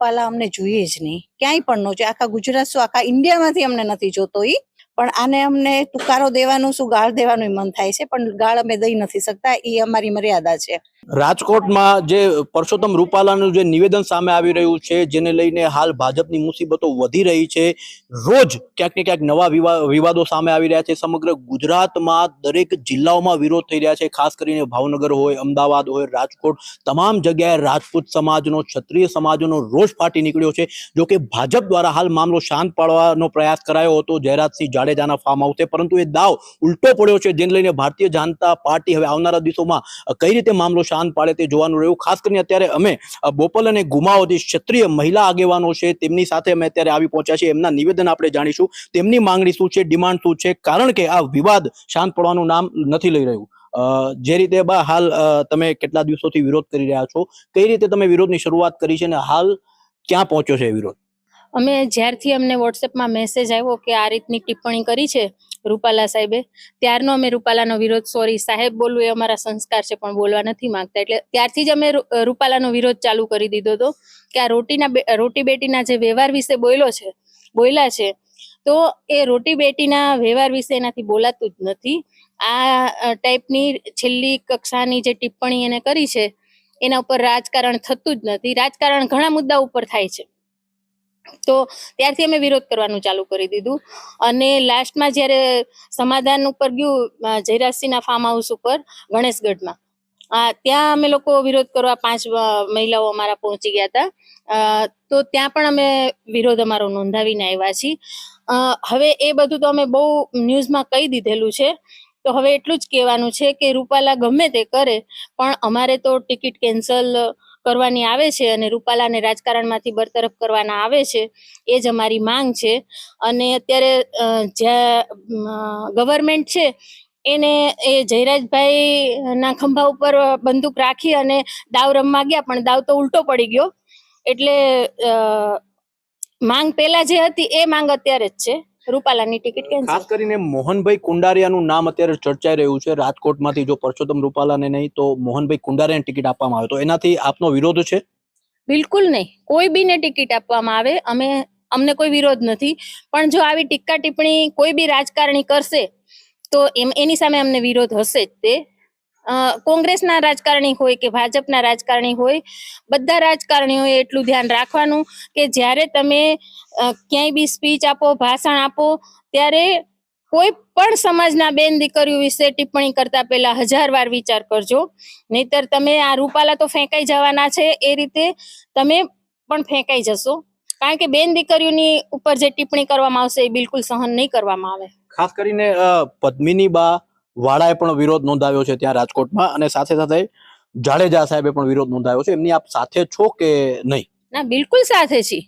રૂપાલા અમને જોઈએ જ નહીં. ક્યાંય પણ ન જોઈએ. આખા ગુજરાત શું, આખા ઇન્ડિયામાંથી અમને નથી જોતો ઈ. પણ આને અમને તુકારો દેવાનું, શું ગાળ દેવાનું મન થાય છે. પણ ગાળ અમે દઈ નથી શકતા. એ અમારી મર્યાદા છે. રાજકોટમાં જે પરસોત્તમ રૂપાલાનું જે નિવેદન સામે આવી રહ્યું છે, જેને લઈને હાલ ભાજપની મુસીબતો વધી રહી છે. રોજ ક્યાંક ને ક્યાંક નવા વિવાદો સામે આવી રહ્યા છે. સમગ્ર ગુજરાતમાં દરેક જિલ્લાઓમાં વિરોધ થઈ રહ્યા છે. ખાસ કરીને ભાવનગર હોય, અમદાવાદ હોય, રાજકોટ, તમામ જગ્યાએ રાજપૂત સમાજનો, ક્ષત્રિય સમાજનો રોષ ફાટી નીકળ્યો છે. જો કે ભાજપ દ્વારા હાલ મામલો શાંત પાડવાનો પ્રયાસ કરાયો હતો જયરાજસિંહ જાડેજાના ફાર્મ હાઉસે. પરંતુ એ દાવ ઉલટો પડ્યો છે, જેને લઈને ભારતીય જનતા પાર્ટી હવે આવનારા દિવસોમાં કઈ રીતે મામલો શાંત પાડે તે જોવાનું રહ્યું. ખાસ કરીને અત્યારે અમે બોપલ અને ગુમાવતી ક્ષત્રિય મહિલા આગેવાનો છે, તેમની સાથે અમે અત્યારે આવી પહોંચ્યા છીએ. એમના નિવેદન આપણે જાણીશું. તેમની માંગણી શું છે, ડિમાન્ડ શું છે? કારણ કે આ વિવાદ શાંત પડવાનું નામ નથી લઈ રહ્યું. જે રીતે બા હાલ તમે કેટલા દિવસોથી વિરોધ કરી રહ્યા છો, કઈ રીતે તમે વિરોધની શરૂઆત કરી છે અને હાલ ક્યાં પહોંચ્યો છે વિરોધ? અમે જ્યારથી અમને વોટ્સએપમાં મેસેજ આવ્યો કે આ રીતની ટિપ્પણી કરી છે રૂપાલા સાહેબે, ત્યારનો અમે રૂપાલાનો વિરોધ સોરી સાહેબ બોલવું એ અમારા સંસ્કાર છે, પણ બોલવા નથી માંગતા. એટલે ત્યારથી જ અમે રૂપાલાનો વિરોધ ચાલુ કરી દીધો હતો કે આ રોટીના રોટી બેટીના જે વ્યવહાર વિશે બોલ્યો છે, બોલ્યા છે, તો એ રોટી બેટીના વ્યવહાર વિશે એનાથી બોલાતું જ નથી. આ ટાઈપની છેલ્લી કક્ષાની જે ટિપ્પણી એને કરી છે, એના ઉપર રાજકારણ થતું જ નથી. રાજકારણ ઘણા મુદ્દા ઉપર થાય છે. તો ત્યારથી અમે વિરોધ કરવાનું ચાલુ કરી દીધું. અને લાસ્ટમાં જ્યારે સમાધાન ઉપર ગયું જયરાજસિંહના ફાર્મ હાઉસ ઉપર, ગણેશગઢમાં આ ત્યાં અમે લોકો વિરોધ કરવા પાંચ મહિલાઓ અમારા પહોંચી ગયા હતા. તો ત્યાં પણ અમે વિરોધ અમારો નોંધાવીને આવ્યા છીએ. હવે એ બધું તો અમે બહુ ન્યૂઝમાં કહી દીધેલું છે. તો હવે એટલું જ કહેવાનું છે કે રૂપાલા ગમે તે કરે, પણ અમારે તો ટિકિટ કેન્સલ કરવાની આવે છે અને રૂપાલાને રાજકારણમાંથી બરતરફ કરવાના આવે છે, એ જ અમારી માંગ છે. અને અત્યારે જ્યાં ગવર્મેન્ટ છે, એને એ જયરાજભાઈના ખંભા ઉપર બંદૂક રાખી અને દાવ રમવા ગયા, પણ દાવ તો ઉલટો પડી ગયો. એટલે માંગ પહેલાં જે હતી, એ માંગ અત્યારે જ છે. રૂપાલાની ટિકિટ કેન્સલ ખાસ કરીને મોહનભાઈ કુંડારિયાનું નામ અત્યારે ચર્ચાઈ રહ્યું છે. રાજકોટમાંથી જો પરસોત્તમ રૂપાલાને નહીં તો મોહનભાઈ કુંડારિયાને ટિકિટ આપવામાં આવે. તો એનાથી આપનો વિરોધ છે? બિલકુલ નહીં. કોઈ બીને ટિકિટ આપવામાં આવે. અમે અમને કોઈ વિરોધ નથી. પણ જો આવી ટીકા ટિપ્પણી કોઈ બી રાજકારણી કરશે તો એમ એની સામે અમને વિરોધ હશે જ તે. કોંગ્રેસના રાજકારણી હોય કે ભાજપના રાજકારણી હોય, બધા રાજકારણીઓએ એટલું ધ્યાન રાખવાનું કે જ્યારે તમે ક્યાંય બી સ્પીચ આપો, ભાષણ આપો, ત્યારે કોઈ પણ સમાજના બેન દીકરીઓ વિશે ટિપ્પણી કરતા પહેલા હજાર વાર વિચાર કરજો. નહીતર તમે આ રૂપાલા તો ફેંકાઈ જવાના છે, એ રીતે તમે પણ ફેંકાઈ જશો. કારણ કે બેન દીકરીઓની ઉપર જે ટિપ્પણી કરવામાં આવશે એ બિલકુલ સહન નહીં કરવામાં આવે. ખાસ કરીને પદ્મિની બા વાળાએ પણ વિરોધ નોંધાવ્યો છે ત્યાં રાજકોટમાં અને સાથે સાથે જાડેજા સાહેબે પણ વિરોધ નોંધાવ્યો છે. એમની આપ સાથે છો કે નહીં? ના, બિલકુલ સાથે છીએ.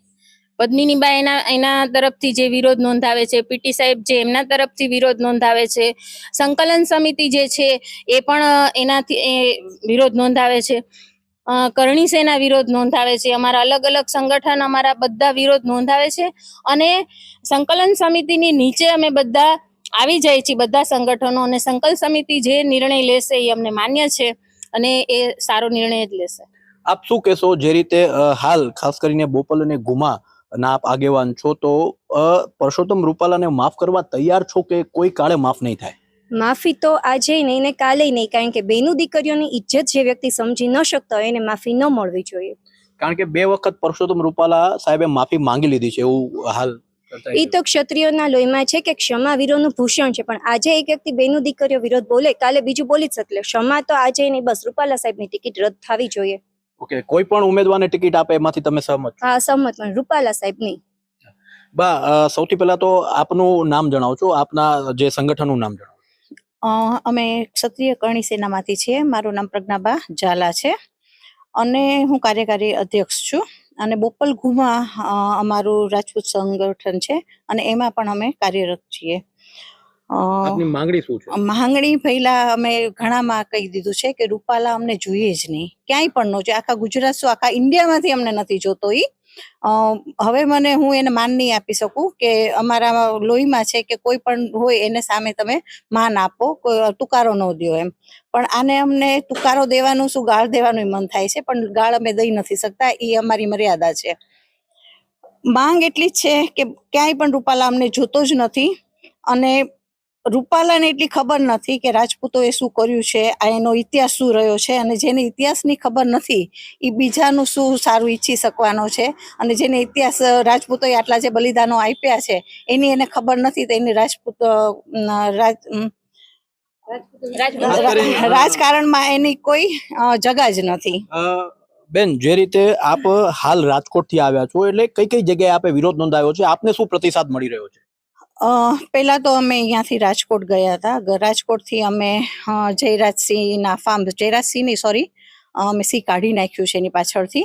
પદ્મિનીબા એના એના તરફથી જે વિરોધ નોંધાવે છે, પીટી સાહેબ જે એમના તરફથી વિરોધ નોંધાવે છે, સંકલન સમિતિ જે છે એ પણ એનાથી, એ વિરોધ નોંધાવે છે. કરણી સેના વિરોધ નોંધાવે છે. અમારા અલગ અલગ સંગઠન અમારા બધા વિરોધ નોંધાવે છે. અને સંકલન સમિતિની નીચે અમે બધા આવી જાય છે બધા સંગઠનો અને સંકલ્પ સમિતિ જે નિર્ણય લેશે એ અમને માન્ય છે અને એ સારો નિર્ણય જ લેશે. આપ શું કહેશો જે રીતે હાલ ખાસ કરીને બોપલ અને ગુમા ના આપ આગેવાન છો તો પરસોત્તમ રૂપાલાને માફ કરવા તૈયાર છો કે કોઈ કાળે માફ નહીં થાય? માફી તો આજે નહીં ને કાલે નહીં કારણ કે બેનું દીકરીઓની ઇજ્જત જે વ્યક્તિ સમજી ન શકતો હોય એને માફી ન મળવી જોઈએ. કારણ કે બે વખત પરસોત્તમ રૂપાલા સાહેબે માફી માંગી લીધી છે એવું હાલ એ તો ક્ષત્રિયોના લોહીમાં છે કે ક્ષમા વીરોનું ભૂષણ છે પણ આજે એક વ્યક્તિ બેનું દીકરીઓ વિરોધ બોલે કાલે બીજું બોલી જ શકે ક્ષમા તો આજે નહીં બસ રૂપાલા સાહેબની ટિકિટ રદ થવી જોઈએ. ઓકે કોઈ પણ ઉમેદવારને ટિકિટ આપે એમાંથી તમે સહમત હા સહમત પણ રૂપાલા સાહેબની. બા સૌથી પહેલા તો આપનું નામ જણાવજો આપના જે સંગઠનનું નામ જણાવો અમે ક્ષત્રિય કરણી સેનામાંથી છીએ મારું નામ પ્રજ્ઞાબા ઝાલા છે. અને હું કાર્યકારી અધ્યક્ષ છું. અને બોપલ ઘુમા અમારું રાજપૂત સંગઠન છે અને એમાં પણ અમે કાર્યરત છીએ. માંગણી શું છે? માંગણી પહેલા અમે ઘણામાં કહી દીધું છે કે રૂપાલા અમને જોઈએ જ નહીં. ક્યાંય પણ ન જોઈએ. આખા ગુજરાત શું આખા ઇન્ડિયામાંથી અમને નથી જોતો ઈ? હવે મને હું એને માન નહીં આપી શકું કે અમારા લોહીમાં છે કે કોઈ પણ હોય એને સામે તમે માન આપો, કોઈ તુકારો ન દો એમ. પણ આને અમને તુકારો દેવાનું શું, ગાળ દેવાનું મન થાય છે, પણ ગાળ અમે દઈ નથી શકતા એ અમારી મર્યાદા છે. માંગ એટલી જ છે કે ક્યાંય પણ રૂપાલા અમને જોતો જ નથી અને રૂપાલાને એટલી ખબર નથી કે રાજપૂતોએ શું કર્યું છે આ એનો ઇતિહાસ શું રહ્યો છે અને જેને ઇતિહાસની ખબર નથી એ બીજાનું શું સારું ઈચ્છી શકવાનો છે અને જેને ઇતિહાસ રાજપૂતોએ આટલા જે બલિદાનો આપ્યા છે એની એને ખબર નથી તો એની રાજપૂત રાજ રાજકારણમાં એની કોઈ જગા જ નથી. બેન જે રીતે આપ હાલ રાજકોટથી આવ્યા છો એટલે કઈ કઈ જગ્યાએ આપે વિરોધ નોંધાવ્યો છે? આપને શું પ્રતિસાદ મળી રહ્યો છે? પહેલા તો અમે અહીંયાથી રાજકોટ ગયા હતા. રાજકોટથી અમે જયરાજસિંહના ફાર્મ, જયરાજસિંહની સોરી અમે સિંહ કાઢી નાખ્યું છે એની પાછળથી.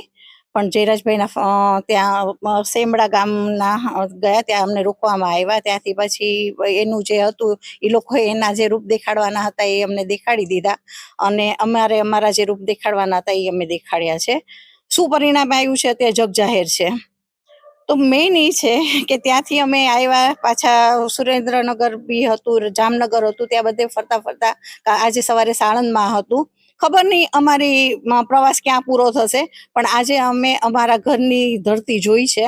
પણ જયરાજભાઈના ત્યાં સેમડા ગામના ગયા ત્યાં અમને રોકવામાં આવ્યા. ત્યાંથી પછી એનું જે હતું, એ લોકોએ એના જે રૂપ દેખાડવાના હતા એ અમને દેખાડી દીધા. અને અમારે અમારા જે રૂપ દેખાડવાના હતા એ અમે દેખાડ્યા છે. શું પરિણામ આવ્યું છે? તે જગજાહેર છે. તો મેઇન એ છે કે ત્યાંથી અમે આવ્યા, પાછા સુરેન્દ્રનગર બી હતું, જામનગર હતું, ત્યાં બધે ફરતા ફરતા આજે સવારે સાણંદમાં હતું. ખબર નહીં અમારી પ્રવાસ ક્યાં પૂરો થશે, પણ આજે અમે અમારા ઘરની ધરતી જોઈ છે.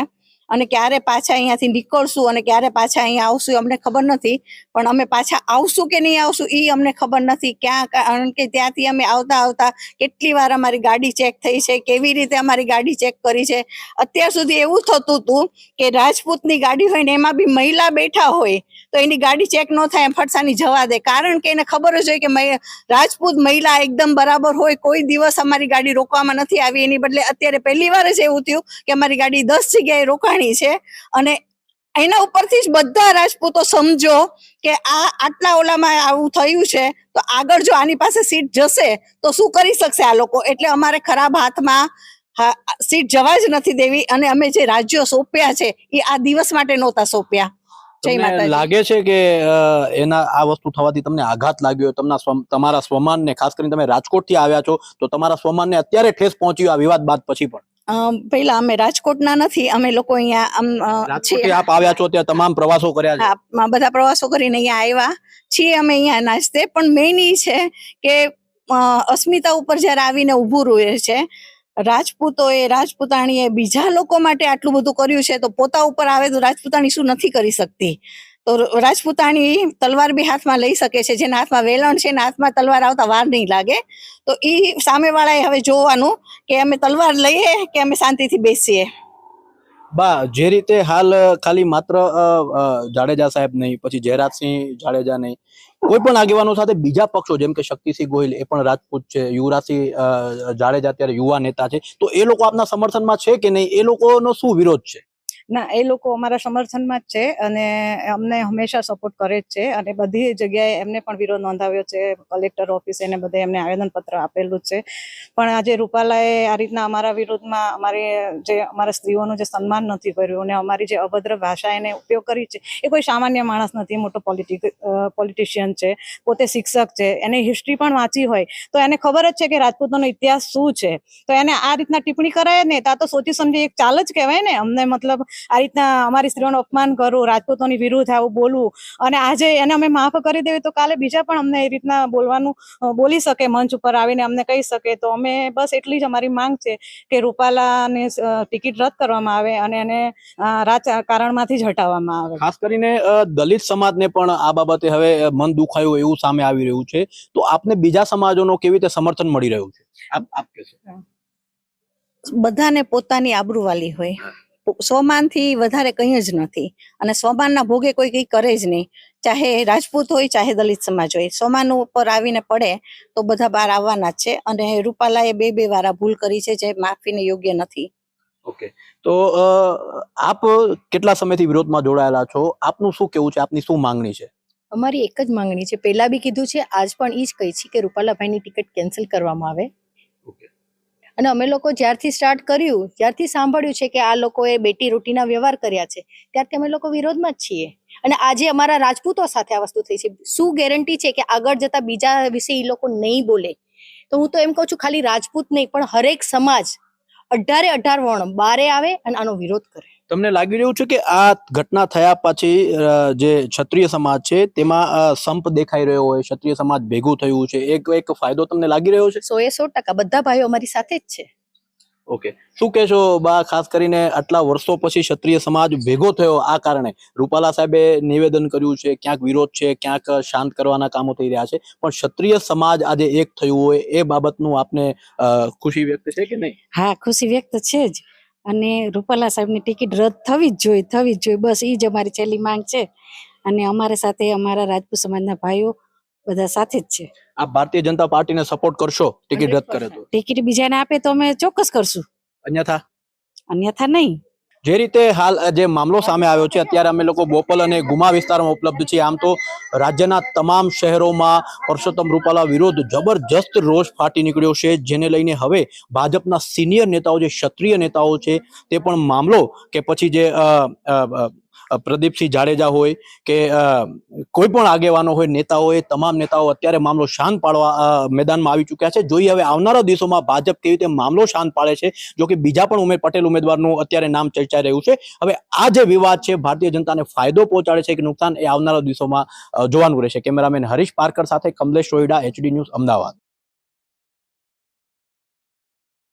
અને ક્યારે પાછા અહીંયાથી નીકળશું અને ક્યારે પાછા અહીંયા આવશું અમને ખબર નથી. પણ અમે પાછા આવશું કે નહીં આવશું એ અમને ખબર નથી. ક્યાં કારણ કે ત્યાંથી અમે આવતા આવતા કેટલી વાર અમારી ગાડી ચેક થઈ છે, કેવી રીતે અમારી ગાડી ચેક કરી છે. અત્યાર સુધી એવું થતું હતું કે રાજપૂતની ગાડી હોય ને એમાં બી મહિલા બેઠા હોય તો એની ગાડી ચેક ન થાય ફટસાની જવા દે. કારણ કે એને ખબર જ હોય કે રાજપૂત મહિલા એકદમ બરાબર હોય, કોઈ દિવસ અમારી ગાડી રોકવામાં નથી આવી. એની બદલે અત્યારે પહેલી વાર જ એવું થયું કે અમારી ગાડી દસ જગ્યાએ રોકાણી છે. અને એના ઉપરથી જ બધા રાજપૂતો સમજો કે આ આટલા ઓલામાં આવું થયું છે તો આગળ જો આની પાસે સીટ જશે તો શું કરી શકશે આ લોકો? એટલે અમારે ખરાબ હાથમાં સીટ જવા જ નથી દેવી અને અમે જે રાજ્યો સોંપ્યા છે એ આ દિવસ માટે નહોતા સોંપ્યા. લાગે છે કે એના આ વસ્તુ થવાથી તમને આઘાત લાગ્યો તમને તમારા સ્વમાનને ખાસ કરીને તમે રાજકોટથી આવ્યા છો તો તમારા સ્વમાનને અત્યારે ઠેસ પહોંચ્યું આ વિવાદ બાદ પછી પણ? પહેલા અમે રાજકોટના નથી અમે લોકો અહીંયા આમ છીએ. આપ આવ્યા છો ત્યાં તમામ પ્રવાસો કર્યા છે બધા પ્રવાસો કરીને અહીંયા આવ્યા છીએ અમે અહીંયા નાચતે પણ મેઇન એ છે કે અસ્મિતા ઉપર જ્યારે આવીને ઊભું રહે છે રાજપૂતોએ રાજપૂતાણીએ બીજા લોકો માટે આટલું બધું કર્યું છે તો પોતા ઉપર આવે તો રાજપૂતાણી શું નથી કરી શકતી તો રાજપૂતાણી તલવાર બી હાથમાં લઈ શકે છે. જેના હાથમાં વેલણ છે, એના હાથમાં તલવાર આવતા વાર નહીં લાગે. તો એ સામેવાળાએ હવે જોવાનું કે અમે તલવાર લઈએ કે અમે શાંતિથી બેસીએ. બા, જે રીતે હાલ ખાલી માત્ર જાડેજા સાહેબ નહીં, પછી જયરાજસિંહ જાડેજા નહીં, કોઈ પણ આગેવાનો સાથે બીજા પક્ષો, જેમ કે શક્તિસિંહ ગોહિલ, એ પણ રાજપૂત છે. યુવરાજસિંહ જાડેજા અત્યારે યુવા નેતા છે. તો એ લોકો આપના સમર્થનમાં છે કે નહીં? એ લોકોનો શું વિરોધ છે? ના, એ લોકો અમારા સમર્થનમાં જ છે અને અમને હંમેશા સપોર્ટ કરે જ છે અને બધી જગ્યાએ એમને પણ વિરોધ નોંધાવ્યો છે. કલેક્ટર ઓફિસે ને બધે એમને આવેદનપત્ર આપેલું છે. પણ આજે રૂપાલાએ આ રીતના અમારા વિરોધમાં અમારી જે અમારા સ્ત્રીઓનું જે સન્માન નથી કર્યું અને અમારી જે અભદ્ર ભાષા એને ઉપયોગ કરી છે, એ કોઈ સામાન્ય માણસ નથી, મોટો પોલિટિક પોલિટિશિયન છે, પોતે શિક્ષક છે, એની હિસ્ટ્રી પણ વાંચી હોય, તો એને ખબર જ છે કે રાજપૂતોનો ઇતિહાસ શું છે. તો એને આ રીતના ટિપ્પણી કરાય ને ત્યાં તો સોચી સમજી એક ચાલ જ કહેવાય ને, અમને મતલબ આ રીતના અમારી સ્ત્રીઓનું અપમાન કરવું રાજપૂતોની વિરુદ્ધ આવું બોલવું. અને આજે એને અમે માફ કરી દેવી તો કાલે બીજા પણ અમને એ રીતના બોલવાનું બોલી શકે મંચ ઉપર આવીને અમને કહી શકે. તો અમે બસ એટલી જ અમારી માંગ છે કે રૂપાલાને ટિકિટ રદ કરવામાં આવે અને એને રાજકારણમાંથી જ હટાવવામાં આવે. ખાસ કરીને દલિત સમાજને પણ આ બાબતે હવે મન દુખાયું એવું સામે આવી રહ્યું છે. તો આપને બીજા સમાજોનો કેવી રીતે સમર્થન મળી રહ્યું છે? આપ આપ કહેશો. બધાને પોતાની આબરૂવાલી હોય. સ્વમાનથી વધારે કંઈ જ નથી. અને સ્વમાનના ભોગે કોઈ કંઈ કરે જ નહીં. ચાહે રાજપૂત હોય ચાહે દલિત સમાજ હોય. સ્વમાન ઉપર આવીને પડે તો બધા બહાર આવવાના જ છે. અને રૂપાલાએ બે બે વાર ભૂલ કરી છે જે માફીને યોગ્ય નથી. ઓકે. તો અ, આપ કેટલા સમયથી વિરોધમાં જોડાયેલા છો? આપનું શું કેવું છે? આપની શું માંગણી છે? અમારી એક જ માંગણી છે. પહેલા બી કીધું છે આજ પણ એ જ કહી છે કે રૂપાલાભાઈની ટિકિટ કેન્સલ કરવામાં આવે. Okay. અને અમે લોકો જ્યારથી સ્ટાર્ટ કર્યું, જ્યારથી સાંભળ્યું છે કે આ લોકોએ બેટી રોટીના વ્યવહાર કર્યા છે, ત્યારથી અમે લોકો વિરોધમાં જ છીએ. અને આજે અમારા રાજપૂતો સાથે આ વસ્તુ થઈ છે. શું ગેરંટી છે કે આગળ જતા બીજા વિશે એ લોકો નહીં બોલે? તો હું તો એમ કહું છું, ખાલી રાજપૂત નહીં, પણ હરેક સમાજ અઢારે અઢાર વર્ણ બારે આવે અને આનો વિરોધ કરે. તમને લાગી રહ્યું છે કે આ ઘટના થયા પછી જે ક્ષત્રિય સમાજ છે તેમાં સંપ દેખાઈ રહ્યો હોય ક્ષત્રિય સમાજ ભેગું થયું છે એક એક ફાયદો તમને લાગી રહ્યો છે? સો એ સો ટકા. બધા ભાઈઓ અમારી સાથે જ છે. ઓકે. શું કહેશો બા ખાસ કરીને આટલા વર્ષો પછી ક્ષત્રિય સમાજ ભેગો થયો આ કારણે? રૂપાલા સાહેબે નિવેદન કર્યું છે ક્યાંક વિરોધ છે ક્યાંક શાંત કરવાના કામો થઈ રહ્યા છે પણ ક્ષત્રિય સમાજ આજે એક થયું હોય એ બાબતનું આપને ખુશી વ્યક્ત છે કે નહીં? હા ખુશી વ્યક્ત છે જ. અને રૂપાલા સાહેબની ટિકિટ રદ થવી જ જોઈએ થવી જ જોઈએ. બસ એ જ અમારી છેલ્લી માંગ છે. અને અમારી સાથે અમારા રાજપૂત સમાજના ભાઈઓ બધા સાથે જ છે. આપ ભારતીય જનતા પાર્ટીને સપોર્ટ કરશો ટિકિટ રદ કરે તો? ટિકિટ બીજાને આપે તો અમે ચોક્કસ કરશું. અન્યથા? અન્યથા નહીં. જે રીતે હાલ જે મામલો સામે આવ્યો છે, અત્યારે અમે લોકો બોપલ અને ગુમા વિસ્તારમાં ઉપલબ્ધ છીએ. આમ તો રાજ્યના તમામ શહેરોમાં પરસોત્તમ રૂપાલા વિરોધ જબરજસ્ત રોષ ફાટી નીકળ્યો છે, જેને લઈને હવે ભાજપના સિનિયર નેતાઓ, જે ક્ષત્રિય નેતાઓ છે, તે પણ મામલો કે પછી જે પ્રદીપસિંહ જાડેજા હોય કે કોઈ પણ આગેવાનો હોય, નેતાઓ હોય, તમામ નેતાઓ અત્યારે મામલો શાંત પાડવા મેદાનમાં આવી ચૂક્યા છે. જોઈએ હવે આવનારા દિવસોમાં ભાજપ કેવી રીતે મામલો શાંત પાડે છે, જો કે બીજા પણ ઉમેર પટેલ ઉમેદવારનું અત્યારે નામ ચર્ચાઈ રહ્યું છે. હવે આ જે વિવાદ છે, ભારતીય જનતાને ફાયદો પહોંચાડે છે કે નુકસાન, એ આવનારા દિવસોમાં જોવાનું રહેશે. કેમેરામેન હરીશ પારકર સાથે કમલેશ રોઈડા એચડી ન્યૂઝ, અમદાવાદ.